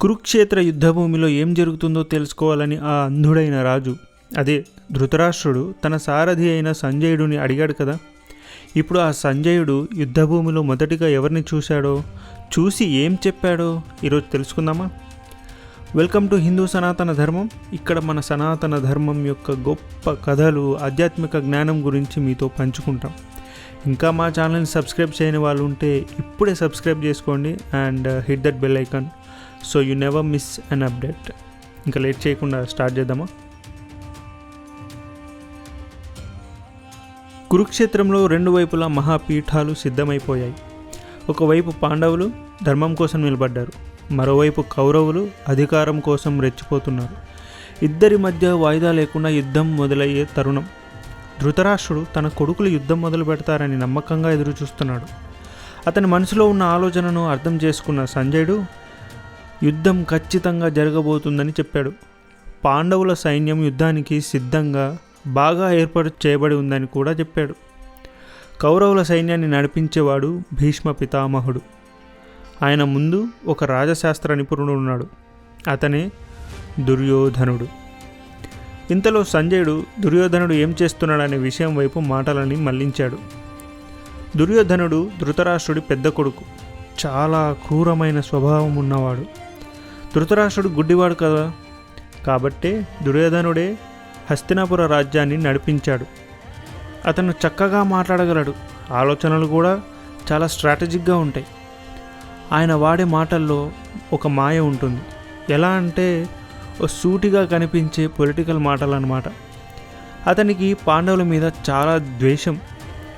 కురుక్షేత్ర యుద్ధభూమిలో ఏం జరుగుతుందో తెలుసుకోవాలని ఆ అంధుడైన రాజు. అదే ధృతరాష్ట్రుడు తన సారథి అయిన సంజయుడిని అడిగాడు కదా. ఇప్పుడు ఆ సంజయుడు యుద్ధభూమిలో మొదటిగా ఎవరిని చూశాడో? చూసి ఏం చెప్పాడో? ఈరోజు తెలుసుకుందామా? వెల్కమ్ టు హిందూ సనాతన ధర్మం. ఇక్కడ మన సనాతన ధర్మం యొక్క గొప్ప కథలు ఆధ్యాత్మిక జ్ఞానం గురించి మీతో పంచుకుంటాం. ఇంకా మా ఛానల్ని సబ్స్క్రైబ్ చేయని వాళ్ళు ఉంటే ఇప్పుడే సబ్స్క్రైబ్ చేసుకోండి and hit that bell icon. So you never miss an update. ఇంకా లేట్ చేయకుండా స్టార్ట్ చేద్దామా? కురుక్షేత్రంలో రెండు వైపులా మహాపీఠాలు సిద్ధమైపోయాయి. ఒకవైపు పాండవులు ధర్మం కోసం నిలబడ్డారు. మరోవైపు కౌరవులు అధికారం కోసం రెచ్చిపోతున్నారు. ఇద్దరి మధ్య వాయిదా లేకుండా యుద్ధం మొదలయ్యే తరుణం. ధృతరాష్ట్రుడు తన కొడుకులు యుద్ధం మొదలు పెడతారని నమ్మకంగా ఎదురుచూస్తున్నాడు. అతని మనసులో ఉన్న ఆలోచనను అర్థం చేసుకున్న సంజయుడు యుద్ధం ఖచ్చితంగా జరగబోతుందని చెప్పాడు. పాండవుల సైన్యం యుద్ధానికి సిద్ధంగా బాగా ఏర్పాటు చేయబడి ఉందని కూడా చెప్పాడు. కౌరవుల సైన్యాన్ని నడిపించేవాడు భీష్మ పితామహుడు. ఆయన ముందు ఒక రాజశాస్త్ర నిపుణుడు ఉన్నాడు. అతనే దుర్యోధనుడు. ఇంతలో సంజయుడు దుర్యోధనుడు ఏం చేస్తున్నాడనే విషయం వైపు మాటలని మళ్ళించాడు. దుర్యోధనుడు ధృతరాష్ట్రుడి పెద్ద కొడుకు. చాలా క్రూరమైన స్వభావం ఉన్నవాడు. ధృతరాష్ట్రుడు గుడ్డివాడు కదా? కాబట్టే దుర్యోధనుడే హస్తినాపుర రాజ్యాన్ని నడిపించాడు. అతను చక్కగా మాట్లాడగలడు. ఆలోచనలు కూడా చాలా స్ట్రాటజిక్గా ఉంటాయి. ఆయన వాడే మాటల్లో ఒక మాయ ఉంటుంది. ఎలా అంటే ఓ సూటిగా కనిపించే పొలిటికల్ మాటలు అన్నమాట అతనికి పాండవుల మీద చాలా ద్వేషం.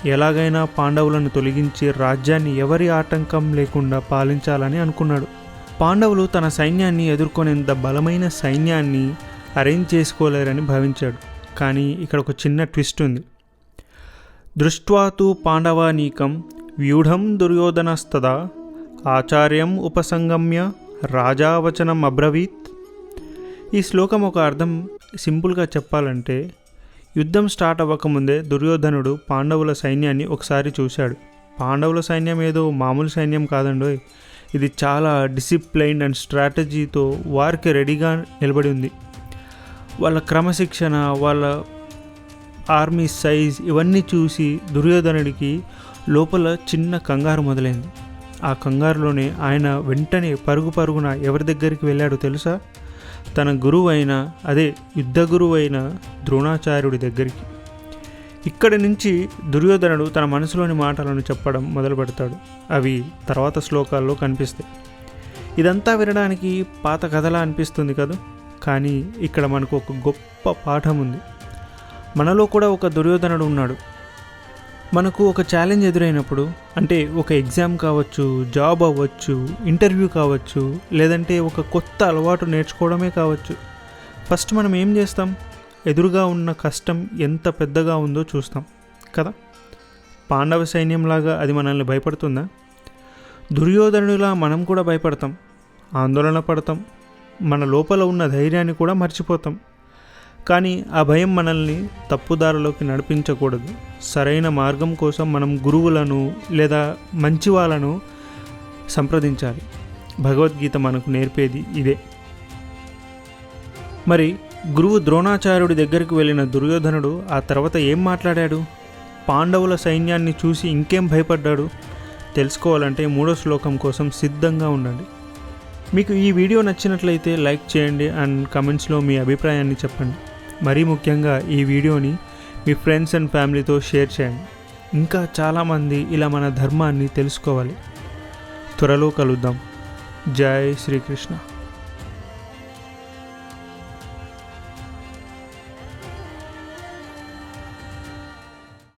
ఎలాగైనా పాండవులను తొలగించి రాజ్యాన్ని ఎవరి ఆటంకం లేకుండా పాలించాలని అనుకున్నాడు. పాండవులు తన సైన్యాన్ని ఎదుర్కొనేంత బలమైన సైన్యాన్ని అరేంజ్ చేసుకోలేరని భావించాడు. కానీ ఇక్కడ ఒక చిన్న ట్విస్ట్ ఉంది. దృష్ట్వాతు పాండవానీకం వ్యూఢం దుర్యోధనస్తదా ఆచార్యం ఉపసంగమ్య రాజావచనం అబ్రవీత్. ఈ శ్లోకం ఒక అర్థం సింపుల్గా చెప్పాలంటే యుద్ధం స్టార్ట్ అవ్వకముందే దుర్యోధనుడు పాండవుల సైన్యాన్ని ఒకసారి చూశాడు. పాండవుల సైన్యం ఏదో మామూలు సైన్యం కాదండోయ్. ఇది చాలా డిసిప్లైన్ అండ్ స్ట్రాటజీతో వారికి రెడీగా నిలబడి ఉంది. వాళ్ళ క్రమశిక్షణ వాళ్ళ ఆర్మీ సైజ్ ఇవన్నీ చూసి దుర్యోధనుడికి లోపల చిన్న కంగారు మొదలైంది. ఆ కంగారులోనే ఆయన వెంటనే పరుగు పరుగున ఎవరి దగ్గరికి వెళ్ళాడో తెలుసా? తన గురువు అయిన అదే యుద్ధ గురువు అయిన ద్రోణాచార్యుడి దగ్గరికి. ఇక్కడి నుంచి దుర్యోధనుడు తన మనసులోని మాటలను చెప్పడం మొదలు పెడతాడు అవి తర్వాత శ్లోకాల్లో కనిపిస్తాయి. ఇదంతా వినడానికి పాత కథలా అనిపిస్తుంది కదా? కానీ ఇక్కడ మనకు ఒక గొప్ప పాఠం ఉంది. మనలో కూడా ఒక దుర్యోధనుడు ఉన్నాడు. మనకు ఒక ఛాలెంజ్ ఎదురైనప్పుడు అంటే ఒక ఎగ్జామ్ కావచ్చు జాబ్ అవ్వచ్చు ఇంటర్వ్యూ కావచ్చు లేదంటే ఒక కొత్త అలవాటు నేర్చుకోవడమే కావచ్చు. ఫస్ట్ మనం ఏం చేస్తాం? ఎదురుగా ఉన్న కష్టం ఎంత పెద్దగా ఉందో చూస్తాం కదా? పాండవ సైన్యంలాగా అది మనల్ని భయపడుతుందా? దుర్యోధనుడిలా మనం కూడా భయపడతాం ఆందోళన పడతాం మన లోపల ఉన్న ధైర్యాన్ని కూడా మర్చిపోతాం. కానీ ఆ భయం మనల్ని తప్పుదారిలోకి నడిపించకూడదు. సరైన మార్గం కోసం మనం గురువులను లేదా మంచి వాళ్ళను సంప్రదించాలి. భగవద్గీత మనకు నేర్పేది ఇదే. మరి గురువు ద్రోణాచార్యుడి దగ్గరికి వెళ్ళిన దుర్యోధనుడు ఆ తర్వాత ఏం మాట్లాడాడు? పాండవుల సైన్యాన్ని చూసి ఇంకేం భయపడ్డాడు? తెలుసుకోవాలంటే మూడో శ్లోకం కోసం సిద్ధంగా ఉండండి. మీకు ఈ వీడియో నచ్చినట్లయితే లైక్ చేయండి అండ్ కమెంట్స్లో మీ అభిప్రాయాన్ని చెప్పండి. మరీ ముఖ్యంగా ఈ వీడియోని మీ ఫ్రెండ్స్ అండ్ ఫ్యామిలీతో షేర్ చేయండి. ఇంకా చాలామంది ఇలా మన ధర్మాన్ని తెలుసుకోవాలి. త్వరలో కలుద్దాం. జై శ్రీకృష్ణ.